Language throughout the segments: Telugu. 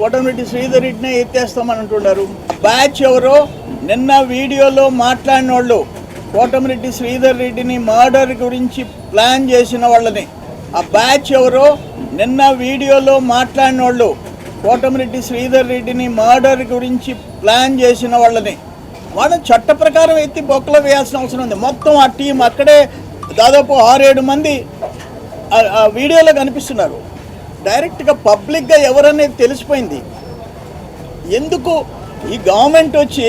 కోటమిరెడ్డి శ్రీధర్ రెడ్డినే ఎత్తేస్తామని అంటున్నారు బ్యాచ్ ఎవరో? నిన్న వీడియోలో మాట్లాడిన వాళ్ళు కోటమిరెడ్డి శ్రీధర్ రెడ్డిని మర్డర్ గురించి ప్లాన్ చేసిన వాళ్ళని. ఆ బ్యాచ్ ఎవరో? నిన్న వీడియోలో మాట్లాడిన వాళ్ళు కోటమిరెడ్డి శ్రీధర్ రెడ్డిని మర్డర్ గురించి ప్లాన్ చేసిన వాళ్ళని. వాళ్ళని చట్ట ప్రకారం ఎత్తి బొక్కలో వేయాల్సిన అవసరం ఉంది. మొత్తం ఆ టీం అక్కడే దాదాపు ఆరేడు మంది ఆ వీడియోలో కనిపిస్తున్నారు. డైరెక్ట్గా పబ్లిక్గా ఎవరనేది తెలిసిపోయింది. ఎందుకు ఈ గవర్నమెంట్ వచ్చి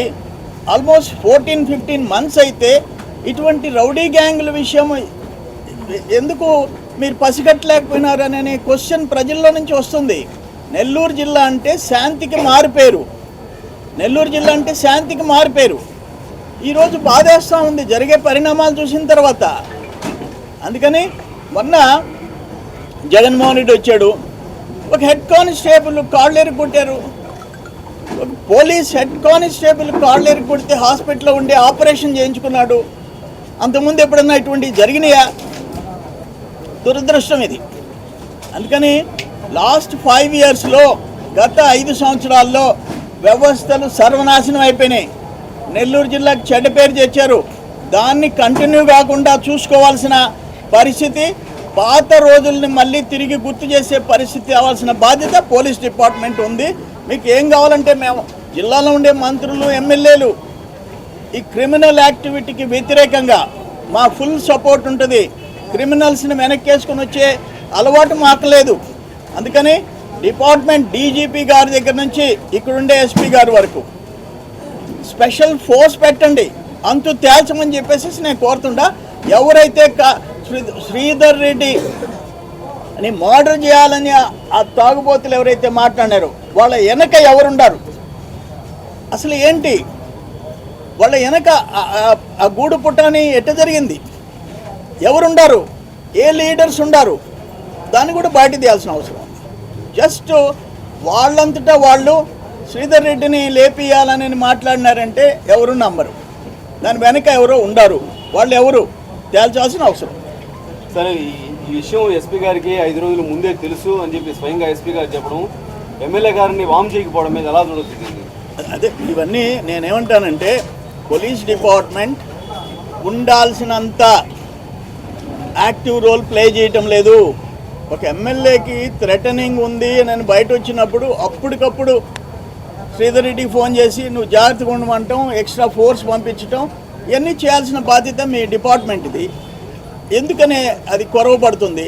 ఆల్మోస్ట్ ఫోర్టీన్ ఫిఫ్టీన్ మంత్స్ అయితే ఇటువంటి రౌడీ గ్యాంగుల విషయం ఎందుకు మీరు పసిగట్టలేకపోయినారు అనే క్వశ్చన్ ప్రజల్లో నుంచి వస్తుంది. నెల్లూరు జిల్లా అంటే శాంతికి మారిపేరు. నెల్లూరు జిల్లా అంటే శాంతికి మారిపేరు. ఈరోజు బాధేస్తూ ఉంది జరిగే పరిణామాలు చూసిన తర్వాత. అందుకని మొన్న జగన్మోహన్ రెడ్డి వచ్చాడు. ఒక హెడ్ కానిస్టేబుల్ కాళ్ళు ఎరుక్కొట్టారు ఒక పోలీస్ హెడ్ కానిస్టేబుల్ కాళ్ళు ఎరుక్కొడితే హాస్పిటల్లో ఉండి ఆపరేషన్ చేయించుకున్నాడు. అంతకుముందు ఎప్పుడన్నా ఇటువంటివి జరిగినాయా? దురదృష్టం ఇది. అందుకని లాస్ట్ ఫైవ్ ఇయర్స్లో గత ఐదు సంవత్సరాల్లో వ్యవస్థలు సర్వనాశనం అయిపోయినాయి. నెల్లూరు జిల్లాకు చెడ్డ పేరు తెచ్చారు. దాన్ని కంటిన్యూ కాకుండా చూసుకోవాల్సిన పరిస్థితి పాత రోజుల్ని మళ్ళీ తిరిగి గుర్తు చేసే పరిస్థితి అవ్వాల్సిన బాధ్యత పోలీస్ డిపార్ట్మెంట్ ఉంది. మీకు ఏం కావాలంటే మేము జిల్లాలో ఉండే మంత్రులు ఎమ్మెల్యేలు ఈ క్రిమినల్ యాక్టివిటీకి వ్యతిరేకంగా మా ఫుల్ సపోర్ట్ ఉంటుంది. క్రిమినల్స్ని వెనక్కేసుకుని వచ్చే అలవాటు మాకు లేదు అందుకని డిపార్ట్మెంట్ డీజీపీ గారి దగ్గర నుంచి ఇక్కడుండే ఎస్పీ గారి వరకు స్పెషల్ ఫోర్స్ పెట్టండి. అంతు తేల్చమని చెప్పేసి నేను కోరుతుండా. ఎవరైతే కా- శ్రీధర్ రెడ్డి అని మర్డర్ చేయాలని ఆ- తాగుబోతులు ఎవరైతే మాట్లాడారో వాళ్ళ వెనక ఎవరుండారు? అసలు ఏంటి? వాళ్ళ వెనక ఆ- ఆ గూడు పుట్టని ఎట్ట జరిగింది? ఎవరుండారు? ఏ లీడర్స్ ఉండారు? దాన్ని కూడా బయట తీయాల్సిన అవసరం ఉంది. జస్ట్ వాళ్ళంతటా వాళ్ళు శ్రీధర్ రెడ్డిని లేపియాలని మాట్లాడినారంటే ఎవరు నమ్మరు. దాని వెనక ఎవరో ఉండారు. వాళ్ళు ఎవరు తేల్చాల్సిన అవసరం సరే ఈ విషయం ఎస్పీ గారికి ఐదు రోజుల ముందే తెలుసు అని చెప్పి స్వయంగా ఎస్పీ గారు చెప్పడం ఎమ్మెల్యే గారిని వామ్ చేయకపోవడం మీద ఎలా చూడొచ్చింది అదే ఇవన్నీ నేనేమంటానంటే పోలీస్ డిపార్ట్మెంట్ ఉండాల్సినంత యాక్టివ్ రోల్ ప్లే చేయటం లేదు. ఒక ఎమ్మెల్యేకి థ్రెటనింగ్ ఉంది నేను బయట వచ్చినప్పుడు అప్పటికప్పుడు శ్రీధర్ రెడ్డికి ఫోన్ చేసి నువ్వు జాగ్రత్తగా ఉండమంటాం ఎక్స్ట్రా ఫోర్స్ పంపించటం ఇవన్నీ చేయాల్సిన బాధ్యత మీ డిపార్ట్మెంట్ది. ఎందుకనే అది కొరవబడుతుంది.